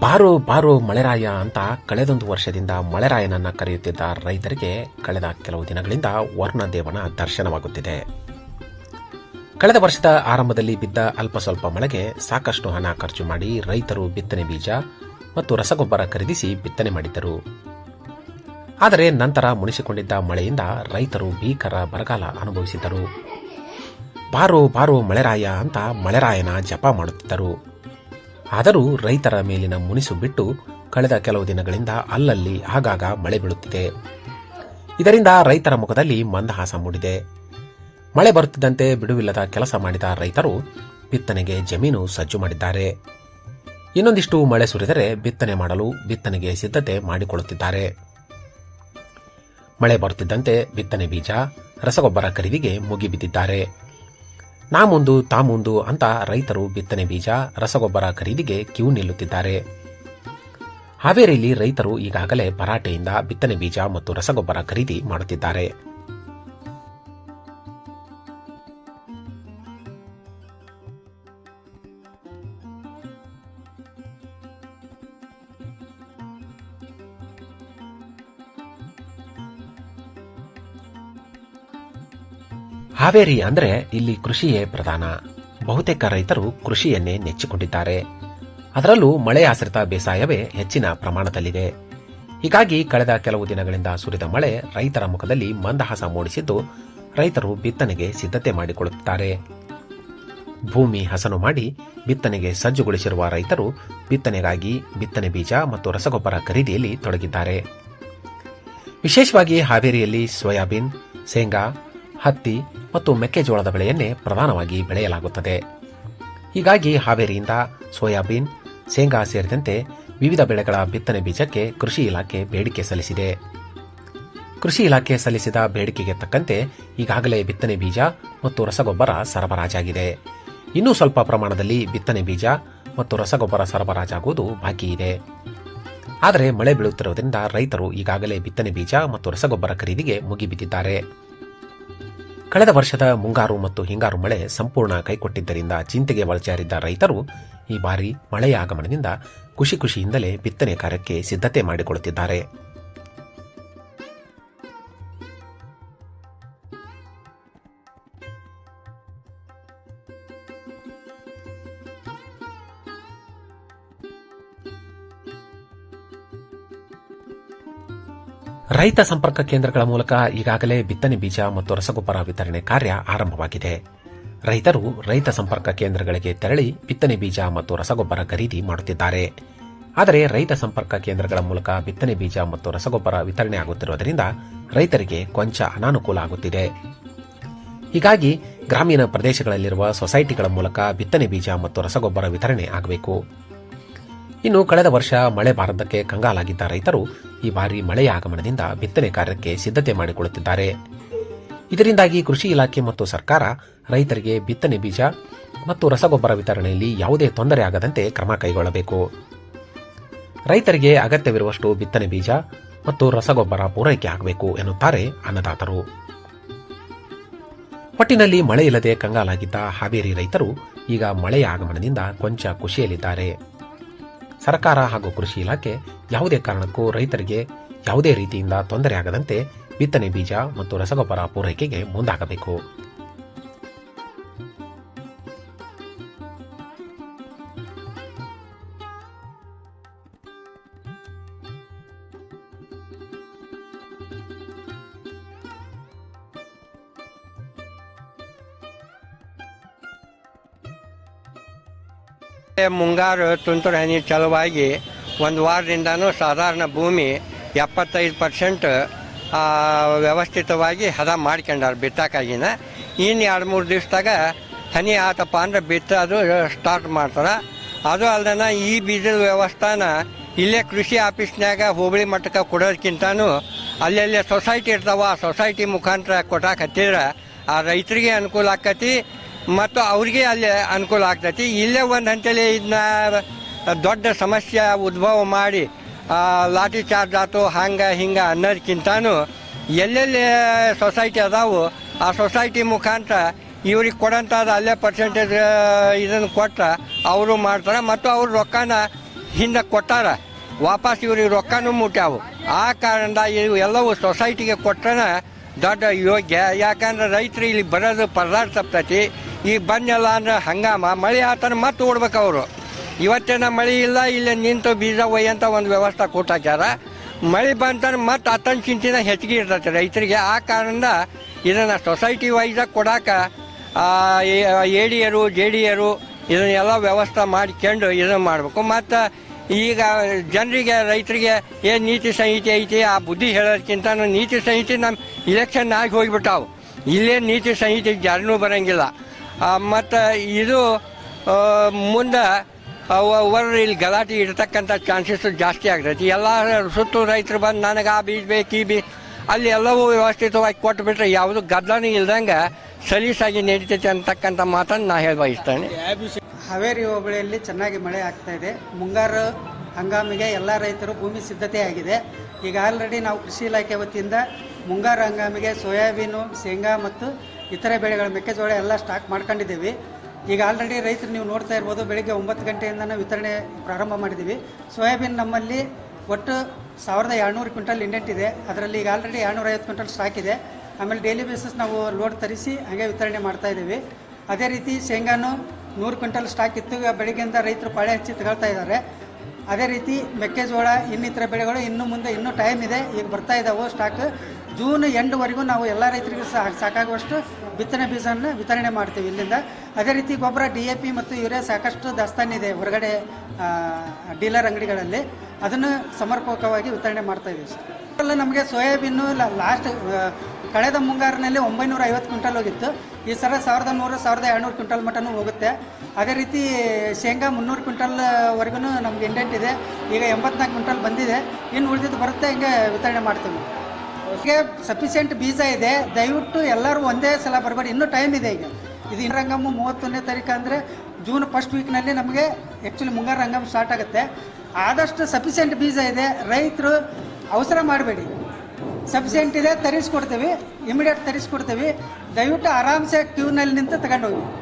ಬಾರೋ ಬಾರೋ ಮಳೆರಾಯ ಅಂತ ಕಳೆದೊಂದು ವರ್ಷದಿಂದ ಮಳೆರಾಯನನ್ನ ಕರೆಯುತ್ತಿದ್ದ ರೈತರಿಗೆ ಕಳೆದ ಕೆಲವು ದಿನಗಳಿಂದ ವರ್ಣದೇವನ ದರ್ಶನವಾಗುತ್ತಿದೆ. ಕಳೆದ ವರ್ಷದ ಆರಂಭದಲ್ಲಿ ಬಿದ್ದ ಅಲ್ಪ ಸ್ವಲ್ಪ ಮಳೆಗೆ ಸಾಕಷ್ಟು ಹಣ ಖರ್ಚು ಮಾಡಿ ರೈತರು ಬಿತ್ತನೆ ಬೀಜ ಮತ್ತು ರಸಗೊಬ್ಬರ ಖರೀದಿಸಿ ಬಿತ್ತನೆ ಮಾಡಿದ್ದರು. ಆದರೆ ನಂತರ ಮುನಿಸಿಕೊಂಡಿದ್ದ ಮಳೆಯಿಂದ ರೈತರು ಭೀಕರ ಬರಗಾಲ ಅನುಭವಿಸಿದ್ದರು. ಬಾರೋ ಬಾರೋ ಮಳೆರಾಯ ಅಂತ ಮಳೆರಾಯನ ಜಪ ಮಾಡುತ್ತಿದ್ದರು. ಆದರೂ ರೈತರ ಮೇಲಿನ ಮುನಿಸು ಬಿಟ್ಟು ಕಳೆದ ಕೆಲವು ದಿನಗಳಿಂದ ಅಲ್ಲಲ್ಲಿ ಆಗಾಗ ಮಳೆ ಬೀಳುತ್ತಿದೆ. ಇದರಿಂದ ರೈತರ ಮುಖದಲ್ಲಿ ಮಂದಹಾಸ ಮೂಡಿದೆ. ಮಳೆ ಬರುತ್ತಿದ್ದಂತೆ ಬಿಡುವಿಲ್ಲದ ಕೆಲಸ ಮಾಡಿದ ರೈತರು ಬಿತ್ತನೆಗೆ ಜಮೀನು ಸಜ್ಜು ಮಾಡಿದ್ದಾರೆ. ಇನ್ನೊಂದಿಷ್ಟು ಮಳೆ ಸುರಿದರೆ ಬಿತ್ತನೆ ಮಾಡಲು ಬಿತ್ತನೆಗೆ ಸಿದ್ಧತೆ ಮಾಡಿಕೊಳ್ಳುತ್ತಿದ್ದಾರೆ. ಮಳೆ ಬರುತ್ತಿದ್ದಂತೆ ಬಿತ್ತನೆ ಬೀಜ, ರಸಗೊಬ್ಬರ ಖರೀದಿಗೆ ಮುಗಿಬಿದ್ದಿದ್ದಾರೆ. ನಾ ಮುಂದು ತಾ ಮುಂದು ಅಂತ ರೈತರು ಬಿತ್ತನೆ ಬೀಜ, ರಸಗೊಬ್ಬರ ಖರೀದಿಗೆ ಕ್ಯೂ ನಿಲ್ಲುತ್ತಿದ್ದಾರೆ. ಹಾವೇರಿಯಲ್ಲಿ ರೈತರು ಈಗಾಗಲೇ ಭರಾಟೆಯಿಂದ ಬಿತ್ತನೆ ಬೀಜ ಮತ್ತು ರಸಗೊಬ್ಬರ ಖರೀದಿ ಮಾಡುತ್ತಿದ್ದಾರೆ. ಹಾವೇರಿ ಅಂದರೆ ಇಲ್ಲಿ ಕೃಷಿಯೇ ಪ್ರಧಾನ. ಬಹುತೇಕ ರೈತರು ಕೃಷಿಯನ್ನೇ ನೆಚ್ಚಿಕೊಂಡಿದ್ದಾರೆ. ಅದರಲ್ಲೂ ಮಳೆ ಆಶ್ರಿತ ಬೇಸಾಯವೇ ಹೆಚ್ಚಿನ ಪ್ರಮಾಣದಲ್ಲಿದೆ. ಹೀಗಾಗಿ ಕಳೆದ ಕೆಲವು ದಿನಗಳಿಂದ ಸುರಿದ ಮಳೆ ರೈತರ ಮುಖದಲ್ಲಿ ಮಂದಹಾಸ ಮೂಡಿಸಿದ್ದು ರೈತರು ಬಿತ್ತನೆಗೆ ಸಿದ್ಧತೆ ಮಾಡಿಕೊಳ್ಳುತ್ತಾರೆ. ಭೂಮಿ ಹಸನು ಮಾಡಿ ಬಿತ್ತನೆಗೆ ಸಜ್ಜುಗೊಳಿಸಿರುವ ರೈತರು ಬಿತ್ತನೆಗಾಗಿ ಬಿತ್ತನೆ ಬೀಜ ಮತ್ತು ರಸಗೊಬ್ಬರ ಖರೀದಿಯಲ್ಲಿ ತೊಡಗಿದ್ದಾರೆ. ವಿಶೇಷವಾಗಿ ಹಾವೇರಿಯಲ್ಲಿ ಸೋಯಾಬೀನ್, ಶೇಂಗಾ ಹತ್ತಿ ಮತ್ತು ಮೆಕ್ಕೆಜೋಳದ ಬೆಳೆಯನ್ನೇ ಪ್ರಧಾನವಾಗಿ ಬೆಳೆಯಲಾಗುತ್ತದೆ. ಹೀಗಾಗಿ ಹಾವೇರಿಯಿಂದ ಸೋಯಾಬೀನ್, ಶೇಂಗಾ ಸೇರಿದಂತೆ ವಿವಿಧ ಬೆಳೆಗಳ ಬಿತ್ತನೆ ಬೀಜಕ್ಕೆ ಕೃಷಿ ಇಲಾಖೆ ಬೇಡಿಕೆ ಸಲ್ಲಿಸಿದೆ. ಕೃಷಿ ಇಲಾಖೆ ಸಲ್ಲಿಸಿದ ಬೇಡಿಕೆಗೆ ತಕ್ಕಂತೆ ಈಗಾಗಲೇ ಬಿತ್ತನೆ ಬೀಜ ಮತ್ತು ರಸಗೊಬ್ಬರ ಸರಬರಾಜಾಗಿದೆ. ಇನ್ನೂ ಸ್ವಲ್ಪ ಪ್ರಮಾಣದಲ್ಲಿ ಬಿತ್ತನೆ ಬೀಜ ಮತ್ತು ರಸಗೊಬ್ಬರ ಸರಬರಾಜಾಗುವುದು ಬಾಕಿ ಇದೆ. ಆದರೆ ಮಳೆ ಬೀಳುತ್ತಿರುವುದರಿಂದ ರೈತರು ಈಗಾಗಲೇ ಬಿತ್ತನೆ ಬೀಜ ಮತ್ತು ರಸಗೊಬ್ಬರ ಖರೀದಿಗೆ ಮುಗಿಬಿದ್ದಿದ್ದಾರೆ. ಕಳೆದ ವರ್ಷದ ಮುಂಗಾರು ಮತ್ತು ಹಿಂಗಾರು ಮಳೆ ಸಂಪೂರ್ಣ ಕೈಕೊಟ್ಟಿದ್ದರಿಂದ ಚಿಂತೆಗೆ ಒಳಚಾರಿದ್ದ ರೈತರು ಈ ಬಾರಿ ಮಳೆಯ ಆಗಮನದಿಂದ ಖುಷಿ ಖುಷಿಯಿಂದಲೇ ಬಿತ್ತನೆ ಕಾರ್ಯಕ್ಕೆ ಸಿದ್ಧತೆ ಮಾಡಿಕೊಳ್ಳುತ್ತಿದ್ದಾರೆ. ರೈತ ಸಂಪರ್ಕ ಕೇಂದ್ರಗಳ ಮೂಲಕ ಈಗಾಗಲೇ ಬಿತ್ತನೆ ಬೀಜ ಮತ್ತು ರಸಗೊಬ್ಬರ ವಿತರಣೆ ಕಾರ್ಯ ಆರಂಭವಾಗಿದೆ. ರೈತರು ರೈತ ಸಂಪರ್ಕ ಕೇಂದ್ರಗಳಿಗೆ ತೆರಳಿ ಬಿತ್ತನೆ ಬೀಜ ಮತ್ತು ರಸಗೊಬ್ಬರ ಖರೀದಿ ಮಾಡುತ್ತಿದ್ದಾರೆ. ಆದರೆ ರೈತ ಸಂಪರ್ಕ ಕೇಂದ್ರಗಳ ಮೂಲಕ ಬಿತ್ತನೆ ಬೀಜ ಮತ್ತು ರಸಗೊಬ್ಬರ ವಿತರಣೆ ಆಗುತ್ತಿರುವುದರಿಂದ ರೈತರಿಗೆ ಕೊಂಚ ಅನಾನುಕೂಲ ಆಗುತ್ತಿದೆ. ಹೀಗಾಗಿ ಗ್ರಾಮೀಣ ಪ್ರದೇಶಗಳಲ್ಲಿರುವ ಸೊಸೈಟಿಗಳ ಮೂಲಕ ಬಿತ್ತನೆ ಬೀಜ ಮತ್ತು ರಸಗೊಬ್ಬರ ವಿತರಣೆ ಆಗಬೇಕು. ಇನ್ನು ಕಳೆದ ವರ್ಷ ಮಳೆ ಬಾರದಕ್ಕೆ ಕಂಗಾಲಾಗಿದ್ದ ರೈತರು ಈ ಬಾರಿ ಮಳೆಯ ಆಗಮನದಿಂದ ಬಿತ್ತನೆ ಕಾರ್ಯಕ್ಕೆ ಸಿದ್ಧತೆ ಮಾಡಿಕೊಳ್ಳುತ್ತಿದ್ದಾರೆ. ಇದರಿಂದಾಗಿ ಕೃಷಿ ಇಲಾಖೆ ಮತ್ತು ಸರ್ಕಾರ ರೈತರಿಗೆ ಬಿತ್ತನೆ ಬೀಜ ಮತ್ತು ರಸಗೊಬ್ಬರ ವಿತರಣೆಯಲ್ಲಿ ಯಾವುದೇ ತೊಂದರೆ ಆಗದಂತೆ ಕ್ರಮ ಕೈಗೊಳ್ಳಬೇಕು. ರೈತರಿಗೆ ಅಗತ್ಯವಿರುವಷ್ಟು ಬಿತ್ತನೆ ಬೀಜ ಮತ್ತು ರಸಗೊಬ್ಬರ ಪೂರೈಕೆ ಆಗಬೇಕು ಎನ್ನುತ್ತಾರೆ ಅನ್ನದಾತರು. ಒಟ್ಟಿನಲ್ಲಿ ಮಳೆ ಇಲ್ಲದೆ ಕಂಗಾಲಾಗಿದ್ದ ಹಾವೇರಿ ರೈತರು ಈಗ ಮಳೆಯ ಆಗಮನದಿಂದ ಕೊಂಚ ಖುಷಿಯಲ್ಲಿದ್ದಾರೆ. ಸರ್ಕಾರ ಹಾಗೂ ಕೃಷಿ ಇಲಾಖೆ ಯಾವುದೇ ಕಾರಣಕ್ಕೂ ರೈತರಿಗೆ ಯಾವುದೇ ರೀತಿಯಿಂದ ತೊಂದರೆ ಆಗದಂತೆ ಬಿತ್ತನೆ ಬೀಜ ಮತ್ತು ರಸಗೊಬ್ಬರ ಪೂರೈಕೆಗೆ ಮುಂದಾಗಬೇಕು. ಮುಂಗಾರು ತುಂತುರು ಹನಿ ಚಲುವಾಗಿ ಒಂದು ವಾರದಿಂದನೂ ಸಾಧಾರಣ ಭೂಮಿ ಎಪ್ಪತ್ತೈದು ಪರ್ಸೆಂಟ್ ವ್ಯವಸ್ಥಿತವಾಗಿ ಹದ ಮಾಡ್ಕೊಂಡಾರ ಬಿತ್ತಾಕಾಗಿನ. ಇನ್ನು ಎರಡು ಮೂರು ದಿವಸದಾಗ ಹನಿ ಆತಪ್ಪ ಅಂದ್ರೆ ಬಿತ್ತೋದು ಸ್ಟಾರ್ಟ್ ಮಾಡ್ತಾರೆ. ಅದು ಅಲ್ದನ ಈ ಬೀಜದ ವ್ಯವಸ್ಥಾನ ಇಲ್ಲೇ ಕೃಷಿ ಆಫೀಸ್ನಾಗ ಹೋಬಳಿ ಮಟ್ಟಕ್ಕೆ ಕೊಡೋದಕ್ಕಿಂತನೂ ಅಲ್ಲೆಲ್ಲೇ ಸೊಸೈಟಿ ಇರ್ತಾವ, ಆ ಸೊಸೈಟಿ ಮುಖಾಂತರ ಕೊಟ್ಟಾಕತ್ತಿದ್ರೆ ಆ ರೈತರಿಗೆ ಅನುಕೂಲ ಆಕತಿ. ಮತ್ತು ಅವ್ರಿಗೆ ಅಲ್ಲಿ ಅನುಕೂಲ ಆಗ್ತೈತಿ. ಇಲ್ಲೇ ಒಂದು ಅಂತೇಳಿ ಇದನ್ನ ದೊಡ್ಡ ಸಮಸ್ಯೆ ಉದ್ಭವ ಮಾಡಿ ಲಾಠಿ ಚಾರ್ಜ್ ಆಯ್ತು ಹಂಗೆ, ಹಿಂಗೆ ಅನ್ನೋದಕ್ಕಿಂತನೂ ಎಲ್ಲೆಲ್ಲಿ ಸೊಸೈಟಿ ಅದಾವು ಆ ಸೊಸೈಟಿ ಮುಖಾಂತರ ಇವ್ರಿಗೆ ಕೊಡೋಂಥದ್ದು ಅಲ್ಲೇ ಪರ್ಸೆಂಟೇಜ್ ಇದನ್ನು ಕೊಟ್ಟರೆ ಅವರು ಮಾಡ್ತಾರೆ ಮತ್ತು ಅವ್ರ ರೊಕ್ಕನ ಹಿಂದೆ ಕೊಟ್ಟಾರ. ವಾಪಸ್ ಇವ್ರಿಗೆ ರೊಕ್ಕನೂ ಮುಟ್ಟಾವು ಆ ಕಾರಣದ ಇವು ಎಲ್ಲವೂ ಸೊಸೈಟಿಗೆ ಕೊಟ್ಟರೆ ದೊಡ್ಡ ಯೋಗ್ಯ. ಯಾಕಂದ್ರೆ ರೈತರು ಇಲ್ಲಿ ಬರೋದು ಪರದಾಟ ತಪ್ತೈತಿ ಈಗ ಬನ್ನೆಲ್ಲ ಅಂದ್ರೆ ಹಂಗಾಮ. ಮಳೆ ಆತನ ಮತ್ತೆ ಓಡ್ಬೇಕು ಅವರು. ಇವತ್ತೇನ ಮಳೆ ಇಲ್ಲ, ಇಲ್ಲಿ ನಿಂತು ಬೀಜ ಒಯ್ಯಂತ ಒಂದು ವ್ಯವಸ್ಥೆ ಕೊಟ್ಟಾಕ್ಯಾರ. ಮಳೆ ಬಂತಂದ್ರೆ ಮತ್ತೆ ಅತನ ಚಿಂತಿನ ಹೆಚ್ಚಿಗೆ ಇರ್ತೈತೆ ರೈತರಿಗೆ. ಆ ಕಾರಣದಿಂದ ಇದನ್ನು ಸೊಸೈಟಿ ವೈಸಾಗಿ ಕೊಡಾಕ ಎ ಡಿ ಯರು ಜೆ ಡಿ ಎರು ಇದನ್ನೆಲ್ಲ ವ್ಯವಸ್ಥೆ ಮಾಡಿಕೊಂಡು ಇದನ್ನು ಮಾಡಬೇಕು. ಮತ್ತು ಈಗ ಜನರಿಗೆ, ರೈತರಿಗೆ ಏನು ನೀತಿ ಸಂಹಿತೆ ಐತಿ, ಆ ಬುದ್ಧಿ ಹೇಳೋದಕ್ಕಿಂತ ನೀತಿ ಸಂಹಿತೆ ನಮ್ಮ ಇಲೆಕ್ಷನ್ ಆಗಿ ಹೋಗಿಬಿಟ್ಟಾವು. ಇಲ್ಲೇ ನೀತಿ ಸಂಹಿತೆ ಜಾರಿನೂ ಬರೋಂಗಿಲ್ಲ. ಮತ್ತು ಇದು ಮುಂದೆ ಅವರು ಇಲ್ಲಿ ಗಲಾಟೆ ಇಡ್ತಕ್ಕಂಥ ಚಾನ್ಸಸ್ ಜಾಸ್ತಿ ಆಗ್ತೈತಿ. ಎಲ್ಲ ಸುತ್ತು ರೈತರು ಬಂದು ನನಗೆ ಆ ಬೀಜ ಬೇಕು, ಈ ಬೀಜ ಅಲ್ಲಿ ಎಲ್ಲವೂ ವ್ಯವಸ್ಥಿತವಾಗಿ ಕೊಟ್ಬಿಟ್ರೆ ಯಾವುದು ಗದ್ದಲನೂ ಇಲ್ದಂಗೆ ಸಲೀಸಾಗಿ ನಡೀತೈತೆ ಅಂತಕ್ಕಂಥ ಮಾತನ್ನು ನಾ ಹೇಳಿ ಬಯಸ್ತೇನೆ. ಹಾವೇರಿ ಹೋಬಳಿಯಲ್ಲಿ ಚೆನ್ನಾಗಿ ಮಳೆ ಆಗ್ತಾ ಇದೆ. ಮುಂಗಾರು ಹಂಗಾಮಿಗೆ ಎಲ್ಲ ರೈತರು ಭೂಮಿ ಸಿದ್ಧತೆ ಆಗಿದೆ. ಈಗ ಆಲ್ರೆಡಿ ನಾವು ಕೃಷಿ ಇಲಾಖೆ ವತಿಯಿಂದ ಮುಂಗಾರು ಹಂಗಾಮಿಗೆ ಸೋಯಾಬೀನು, ಶೇಂಗಾ ಮತ್ತು ಇತರೆ ಬೆಳೆಗಳ ಮೆಕ್ಕೆಜೋಳ ಎಲ್ಲ ಸ್ಟಾಕ್ ಮಾಡ್ಕೊಂಡಿದ್ದೀವಿ. ಈಗ ಆಲ್ರೆಡಿ ರೈತರು ನೀವು ನೋಡ್ತಾ ಇರ್ಬೋದು, ಬೆಳಿಗ್ಗೆ ಒಂಬತ್ತು ಗಂಟೆಯಿಂದ ವಿತರಣೆ ಪ್ರಾರಂಭ ಮಾಡಿದ್ದೀವಿ. ಸೋಯಾಬೀನ್ ನಮ್ಮಲ್ಲಿ ಒಟ್ಟು ಸಾವಿರದ ಏಳ್ನೂರು ಕ್ವಿಂಟಲ್ ಇಂಡೆಂಟ್ ಇದೆ. ಅದರಲ್ಲಿ ಈಗ ಆಲ್ರೆಡಿ ಏಳ್ನೂರ ಐವತ್ತು ಕ್ವಿಂಟಲ್ ಸ್ಟಾಕ್ ಇದೆ. ಆಮೇಲೆ ಡೈಲಿ ಬೇಸಿಸ್ ನಾವು ಲೋಡ್ ತರಿಸಿ ಹಾಗೆ ವಿತರಣೆ ಮಾಡ್ತಾ ಇದ್ದೀವಿ. ಅದೇ ರೀತಿ ಶೇಂಗಾನು ನೂರು ಕ್ವಿಂಟಲ್ ಸ್ಟಾಕ್ ಇತ್ತು. ಬೆಳಿಗ್ಗೆಯಿಂದ ರೈತರು ಪಾಳೆ ಹಚ್ಚಿ ತಗೊಳ್ತಾ ಇದ್ದಾರೆ. ಅದೇ ರೀತಿ ಮೆಕ್ಕೆಜೋಳ, ಇನ್ನಿತರ ಬೆಳೆಗಳು ಇನ್ನು ಮುಂದೆ ಇನ್ನೂ ಟೈಮ್ ಇದೆ. ಈಗ ಬರ್ತಾ ಇದ್ದಾವೆ ಸ್ಟಾಕ್ ಜೂನ್ ಎಂಡ್ವರೆಗೂ ನಾವು ಎಲ್ಲ ರೈತರಿಗೂ ಸಹ ಸಾಕಾಗುವಷ್ಟು ಬಿತ್ತನೆ ಬೀಜವನ್ನು ವಿತರಣೆ ಮಾಡ್ತೀವಿ ಇಲ್ಲಿಂದ. ಅದೇ ರೀತಿ ಗೊಬ್ಬರ ಡಿ ಎ ಪಿ ಮತ್ತು ಯೂರಿಯಾ ಸಾಕಷ್ಟು ದಾಸ್ತಾನಿದೆ ಹೊರಗಡೆ ಡೀಲರ್ ಅಂಗಡಿಗಳಲ್ಲಿ. ಅದನ್ನು ಸಮರ್ಪಕವಾಗಿ ವಿತರಣೆ ಮಾಡ್ತಾ ಇದ್ದೀವಿ ನಮಗೆ ಸೋಯಾಬೀನು ಲಾಸ್ಟ್ ಕಳೆದ ಮುಂಗಾರಿನಲ್ಲಿ ಒಂಬೈನೂರ ಐವತ್ತು ಕ್ವಿಂಟಲ್ ಹೋಗಿತ್ತು. ಈ ಸಲ ಸಾವಿರದ ನೂರು ಸಾವಿರದ ಎರಡುನೂರು ಕ್ವಿಂಟಲ್ ಮಟ್ಟನು ಹೋಗುತ್ತೆ. ಅದೇ ರೀತಿ ಶೇಂಗಾ ಮುನ್ನೂರು ಕ್ವಿಂಟಲ್ವರೆಗೂ ನಮ್ಗೆ ಇಂಡೆಂಟ್ ಇದೆ. ಈಗ ಎಂಬತ್ನಾಲ್ಕು ಕ್ವಿಂಟಲ್ ಬಂದಿದೆ. ಇನ್ನು ಉಳಿದಿದ್ದು ಬರುತ್ತೆ, ಹಿಂಗೆ ವಿತರಣೆ ಮಾಡ್ತೀವಿ. ಈಗ ಸಫಿಷಿಯೆಂಟ್ ಬೀಜ ಇದೆ. ದಯವಿಟ್ಟು ಎಲ್ಲರೂ ಒಂದೇ ಸಲ ಬರಬೇಡಿ. ಇನ್ನೂ ಟೈಮ್ ಇದೆ ಈಗ. ಇದು ರಂಗಮ್ಮ ಮೂವತ್ತೊಂದನೇ ತಾರೀಕು ಅಂದರೆ ಜೂನ್ ಫಸ್ಟ್ ವೀಕ್ನಲ್ಲಿ ನಮಗೆ ಆ್ಯಕ್ಚುಲಿ ಮುಂಗಾರು ರಂಗಮ್ ಸ್ಟಾರ್ಟ್ ಆಗುತ್ತೆ. ಆದಷ್ಟು ಸಫಿಷಿಯೆಂಟ್ ಬೀಜ ಇದೆ. ರೈತರು ಅವಸರ ಮಾಡಬೇಡಿ. ಸಫಿಷಿಯೆಂಟ್ ಇದೆ, ತರಿಸ್ಕೊಡ್ತೀವಿ. ಇಮಿಡಿಯೇಟ್ ತರಿಸ್ಕೊಡ್ತೀವಿ. ದಯವಿಟ್ಟು ಆರಾಮ್ಸೆ ಕ್ಯೂನಲ್ಲಿ ನಿಂತು ತಗೊಂಡು ಹೋಗಿ